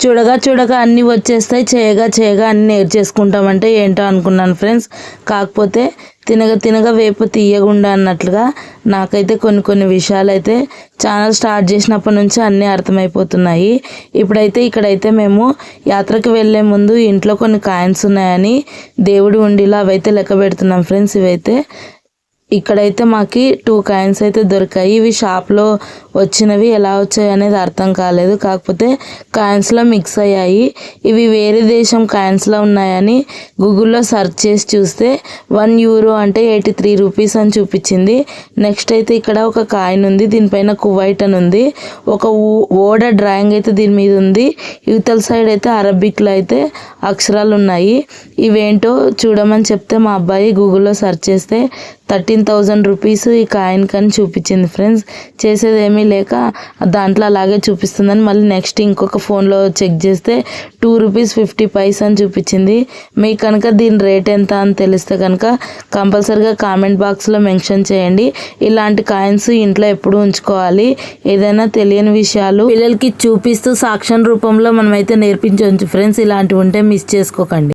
చూడగా చూడగా అన్నీ వచ్చేస్తాయి చేయగా చేయగా అన్నీ నేర్చేసుకుంటామంటే ఏంటో అనుకున్నాను ఫ్రెండ్స్. కాకపోతే తినగ తినగ వేపు తీయకుండా అన్నట్లుగా నాకైతే కొన్ని కొన్ని విషయాలు అయితే ఛానల్ స్టార్ట్ చేసినప్పటి నుంచి అన్నీ అర్థమైపోతున్నాయి. ఇప్పుడైతే ఇక్కడైతే మేము యాత్రకు వెళ్ళే ముందు ఇంట్లో కొన్ని కాయిన్స్ ఉన్నాయని దేవుడి ఉండిలో అవైతే లెక్క పెడుతున్నాం ఫ్రెండ్స్ ఇవైతే. ఇక్కడైతే మాకి టూ కాయిన్స్ అయితే దొరికాయి. ఇవి షాప్లో వచ్చినవి ఎలా వచ్చాయి అనేది అర్థం కాలేదు. కాకపోతే కాయిన్స్లో మిక్స్ అయ్యాయి. ఇవి వేరే దేశం కాయిన్స్లో ఉన్నాయని గూగుల్లో సెర్చ్ చేసి చూస్తే వన్ యూరో అంటే ఎయిటీ త్రీ రూపీస్ అని చూపించింది. నెక్స్ట్ అయితే ఇక్కడ ఒక కాయిన్ ఉంది. దీనిపైన కువైట్ అని ఉంది. ఒక ఓడ డ్రాయింగ్ అయితే దీని మీద ఉంది. యువతల సైడ్ అయితే అరబిక్లో అయితే అక్షరాలు ఉన్నాయి. ఇవేంటో చూడమని చెప్తే మా అబ్బాయి గూగుల్లో సెర్చ్ చేస్తే థర్టీన్ థౌజండ్ రూపీస్ ఈ కాయిన్ కని చూపించింది ఫ్రెండ్స్. చేసేది ఏమీ లేక దాంట్లో అలాగే చూపిస్తుందని మళ్ళీ నెక్స్ట్ ఇంకొక ఫోన్లో చెక్ చేస్తే టూ రూపీస్ ఫిఫ్టీ పైస్ అని చూపించింది. మీకు కనుక దీని రేట్ ఎంత అని తెలిస్తే కనుక కంపల్సరిగా కామెంట్ బాక్స్లో మెన్షన్ చేయండి. ఇలాంటి కాయిన్స్ ఇంట్లో ఎప్పుడు ఉంచుకోవాలి. ఏదైనా తెలియని విషయాలు పిల్లలకి చూపిస్తూ సాక్ష్యం రూపంలో మనమైతే నేర్పించవచ్చు ఫ్రెండ్స్. ఇలాంటివి ఉంటే మిస్ చేసుకోకండి.